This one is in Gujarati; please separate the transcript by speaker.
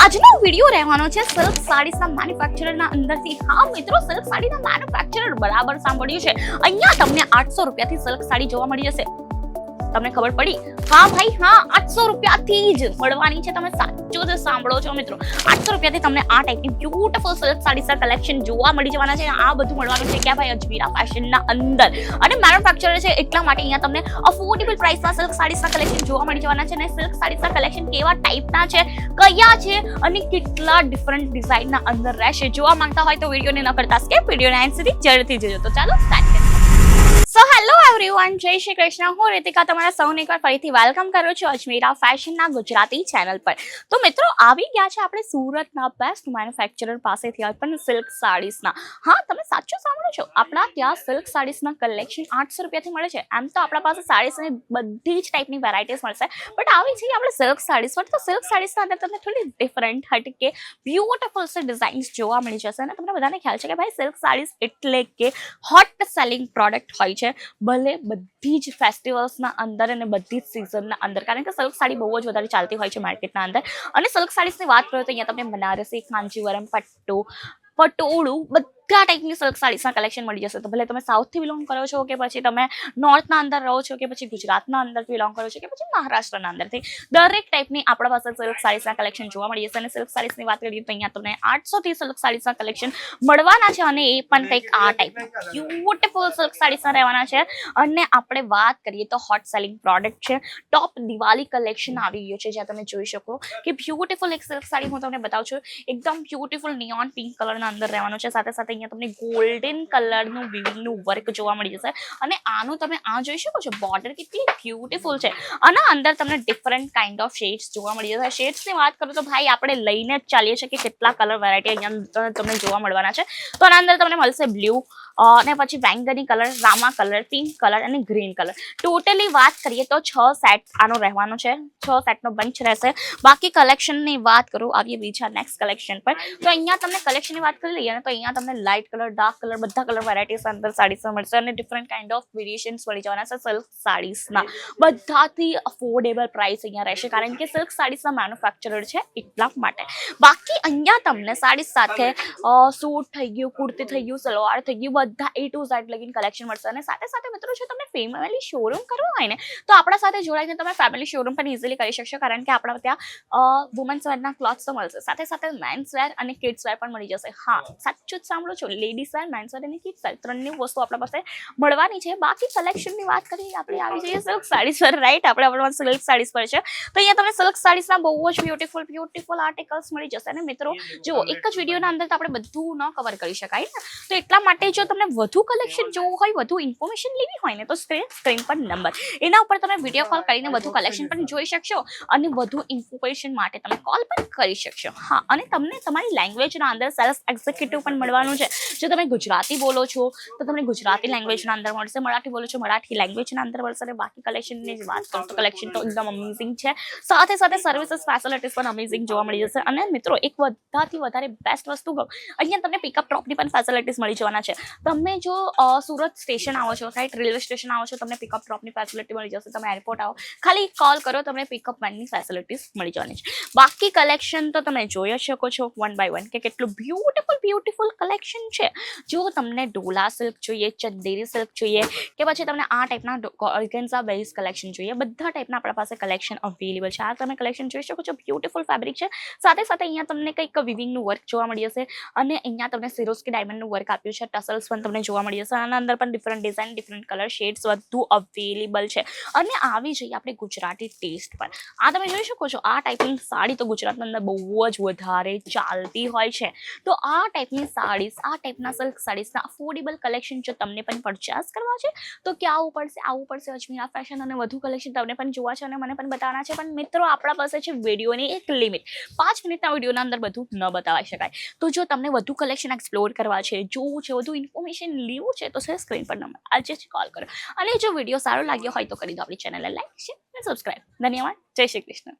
Speaker 1: આજનો વીડિયો રહેવાનો છે સિલ્ક સાડીસના મેન્યુફેક્ચરરના અંદરથી. હા, મિત્રો, સિલ્ક સાડીના મેન્યુફેક્ચરર બરાબર સાંભળ્યું છે. અહીંયા તમને આઠસો રૂપિયાથી સિલ્ક સાડી જોવા મળી જશે. તમને ખબર પડી? હા ભાઈ, હા, આઠસો રૂપિયાથી જ મળવાની છે. તમે સાચું જ સાંભળો છો મિત્રો. આઠસો રૂપિયાથી તમને આ ટાઈપની બ્યુટીફુલ સિલ્ક સાડીસના કલેક્શન જોવા મળી જવાના છે. આ બધું મળવાનું છે ક્યાં ભાઈ? અજમીરા ફેશનના અંદર. અને મેન્યુફેક્ચરર છે એટલા માટે અહીંયા તમને અફોર્ડેબલ પ્રાઇસમાં સિલ્ક સાડીસા કલેક્શન જોવા મળી જવાના છે. અને સિલ્ક સાડીસના કલેક્શન કેવા ટાઈપના છે, કયા છે, અને કેટલા ડિફરન્ટ ડિઝાઇનના અંદર રહેશે. જોવા માંગતા હોય તો વિડીયોને ન કરતા. સ્કેપ વિડીયોને એન્ડ સુધી જરૂરથી જોજો. તો ચાલો સ્ટાર્ટ કરીએ. સો હેલો એવરીવન જય શ્રી કૃષ્ણ હું રીતિકા તમારા સૌને એકવાર ફરીથી વેલકમ કરું છું અજમેરા ફેશનના ગુજરાતી ચેનલ પર. તો મિત્રો, આવી ગયા છે આપણે સુરતના બેસ્ટ મેન્યુફેક્ચરર પાસેથી પણ સિલ્ક સાડીસના. હા, તમે સાચું સાંભળો છો? આપણા ત્યાં સિલ્ક સાડીસના કલેક્શન આઠસો રૂપિયાથી મળે છે. એમ તો આપણા પાસે સાડીસની બધી જ ટાઈપની વેરાયટીઝ મળશે. બટ આવી છે આપણે સિલ્ક સાડીસ. પર તો સિલ્ક સાડીસના અંદર તમને થોડી ડિફરન્ટ હટકે બ્યુટિફુલ ડિઝાઇન્સ જોવા મળી જશે. અને તમને બધાને ખ્યાલ છે કે ભાઈ સિલ્ક સાડીસ એટલે કે હોટ સેલિંગ પ્રોડક્ટ હોય છે. ભલે બધી જ ફેસ્ટિવલ્સના અંદર અને બધી જ સિઝનના અંદર, કારણ કે સલક સાડી બહુ જ વધારે ચાલતી હોય છે માર્કેટના અંદર. અને સલક સાડીસની વાત કરો તો અહીંયા તમને બનારસી કાંજીવરમ પટ્ટો, પટોળું, બધા ટાઈપની સિલ્ક સાડીસના કલેક્શન મળી જશે. તો ભલે તમે સાઉથથી બિલોંગ કરો છો કે પછી તમે નોર્થના અંદર રહો છો કે પછી ગુજરાતના અંદર બિલોંગ કરો છો કે પછી મહારાષ્ટ્રના અંદરથી દરેક ટાઈપની આપણા પાસે સિલ્ક સાડીસના કલેક્શન જોવા મળી જશે. અને સિલ્ક સાડીસની વાત કરીએ તો અહીંયા તમને આઠસોથી સિલ્ક સાડીસના કલેક્શન મળવાના છે અને એ પણ કંઈક આ ટાઈપના બ્યુટીફુલ સિલ્ક સાડીસના રહેવાના છે. અને આપણે વાત કરીએ તો હોટ સેલિંગ પ્રોડક્ટ છે. ટોપ દિવાળી કલેક્શન આવી ગયું છે, જ્યાં તમે જોઈ શકો કે બ્યુટીફુલ એક સિલ્ક સાડી હું તમને બતાવું છું. એકદમ બ્યુટીફુલ નિયોન પિંક કલરના અંદર રહેવાનો છે. સાથે સાથે અહીંયા તમને ગોલ્ડન કલરનું વિવિંગનું વર્ક જોવા મળી જશે. અને આનું તમે આ જોઈ શકો છો બોર્ડર કેટલી બ્યુટીફુલ છે. અને અંદર તમને ડિફરન્ટ કાઇન્ડ ઓફ શેડ્સ જોવા મળી જશે. શેડ્સની વાત કરું તો ભાઈ, આપણે લઈને જ ચાલીએ છીએ કે કેટલા કલર વેરાયટી અહીંયા તમને જોવા મળવાના છે. તો આના અંદર તમને મળશે બ્લુ અને પછી બેંગની કલર, રામા કલર, પિંક કલર અને ગ્રીન કલર. ટોટલી વાત કરીએ તો છ સેટ આનો રહેવાનો છે. છ સેટનો બંચ રહેશે. બાકી કલેક્શનની વાત કરું, આવીએ બીજા નેક્સ્ટ કલેક્શન પર. તો અહીંયા તમને કલેક્શનની વાત કરી લઈએ ને તો અહીંયા તમને લાઇટ કલર ડાર્ક કલર બધા કલર વેરાયટીઝ અંદર સાડીઝ મળશે અને ડિફરન્ટ કાઇન્ડ ઓફ વેરિએશન્સ મળી જવાના છે સિલ્ક સાડીઝના બધાથી અફોર્ડેબલ પ્રાઇસ અહીંયા રહેશે. કારણ કે સિલ્ક સાડીઝના મેન્યુફેક્ચરર છે એટલા માટે. બાકી અહીંયા તમને સાડી સાથે સૂટ થઈ ગયું, કુર્તી થઈ ગયું, સલવાર થઈ ગયું બધા એ ટુ ઝેડ લગીન કલેક્શન મળશે. અને સાથે સાથે મિત્રો જો તમને ફેમિલી શોરૂમ કરવો હોય ને તો આપણા સાથે જોડાઈને તમે ફેમિલી શોરૂમ પણ ઇઝીલી કરી શકશો કારણ કે આપણા ત્યાં વુમન્સ વેરના ક્લોથ્સ તો મળશે. સાથે સાથે મેન્સ વેર અને કિડ્સ વેર પણ મળી જશે. હા સાચું જ સાંભળો છો. લેડીઝ વેર મેન્સ વેર અને કિડ્સ વેર ત્રણની વસ્તુ આપણા પાસે મળવાની છે. બાકી કલેક્શનની વાત કરીએ આપણે આવી જઈએ સિલ્ક સાડીઝ પર રાઈટ આપણે આપણા સિલ્ક સાડીઝ પર છે. તો અહીંયા તમને સિલ્ક સાડીઝના બહુ જ બ્યુટીફુલ બ્યુટીફુલ આર્ટિકલ્સ મળી જશે. અને મિત્રો જો એક જ વિડીયોના અંદર તો આપણે બધું ન કવર કરી શકાય ને. તો એટલા માટે જો તમને વધુ કલેક્શન જોવું હોય વધુ ઇન્ફોર્મેશન લેવી હોય ને તો સ્ક્રીન પર નંબર એના ઉપર તમે વીડિયો કોલ કરીને વધુ કલેક્શન પણ જોઈ શકશો અને વધુ ઇન્ફોર્મેશન માટે તમે કોલ પણ કરી શકશો. હા અને તમને તમારી લેંગ્વેજના અંદર સેલ્સ એક્ઝિક્યુટિવ પણ મળવાનું છે. જો તમે ગુજરાતી બોલો છો તો તમને ગુજરાતી લેંગ્વેજના અંદર મળશે મરાઠી બોલો છો મરાઠી લેંગ્વેજના અંદર મળશે અને બાકી કલેક્શનની જ વાત કરું તો કલેક્શન તો એકદમ અમેઝિંગ છે. સાથે સાથે સર્વિસીસ ફેસિલિટીઝ પણ અમેઝિંગ જોવા મળી જશે. અને મિત્રો એક વધારેથી વધારે બેસ્ટ વસ્તુ કહું અહીંયા તમને પિકઅપ ડ્રોપની પણ ફેસિલિટીઝ મળી જવાના છે. તમે જો સુરત સ્ટેશન આવો છો રાઈટ રેલવે સ્ટેશન આવો છો, તમને પિકઅપ ડ્રોપની ફેસિલિટી મળી જશે, તમે એરપોર્ટ આવો. ખાલી કોલ કરો, તમને પિકઅપ વેનની ફેસિલિટીઝ મળી જવાની છે. બાકી કલેક્શન તો તમે જોઈ શકો છો વન બાય વન કે કેટલું બ્યુટીફુલ બ્યુટીફુલ કલેક્શન છે. જો તમને ડોલા સિલ્ક જોઈએ, ચંદેરી સિલ્ક જોઈએ, કે પછી તમને આ ટાઈપના ઓર્ગેન્ઝા બેઝ કલેક્શન જોઈએ, બધા ટાઈપના આપણા પાસે કલેક્શન અવેલેબલ છે. આ તમે કલેક્શન જોઈ શકો છો બ્યુટિફુલ ફેબ્રિક છે. સાથે સાથે અહીંયા તમને કંઈક વિવિંગનું વર્ક જોવા મળી જશે અને અહીંયા તમને સિરોસ્કી ડાયમંડનું વર્ક આપ્યું છે ટસલ્સ પણ તમને જોવા મળી જશે. આના અંદર પણ different design different colour shades બધું અવેલેબલ છે. અને આવી જઈએ આપણે ગુજરાતી ટેસ્ટ પર. આ તમે જોઈ શકો છો, આ ટાઈપની સાડી તો ગુજરાતની અંદર બહુ જ વધારે ચાલતી હોય છે. તો આ ટાઈપની સાડીઝ આ ટાઈપના સિલ્ક સાડીઝના અફોર્ડેબલ કલેક્શન જો તમને પણ પરચેસ કરવા છે, તો ક્યાં આવવું પડશે આવવું પડશે અજમીરા ફેશન અને વધુ કલેક્શન તમને પણ જોવા છે અને મને પણ બતાવવાના છે. પણ મિત્રો, આપણા પાસે છે વિડીયોની એક લિમિટ પાંચ મિનિટના વિડીયોના અંદર બધું ન બતાવી શકાય. તો જો તમને વધુ કલેક્શન એક્સપ્લોર કરવા છે, જોવું છે, વધુ ઇન્ફોર્મેશન લેવું છે તો સર સ્ક્રીન પર નંબર. આજે જ કોલ કરો. અને જો વીડિયો સારો લાગ્યો હોય તો કરી દો. આપણી ચેનલને લાઈક શેર અને સબસ્ક્રાઈબ ધન્યવાદ. જય શ્રી કૃષ્ણ.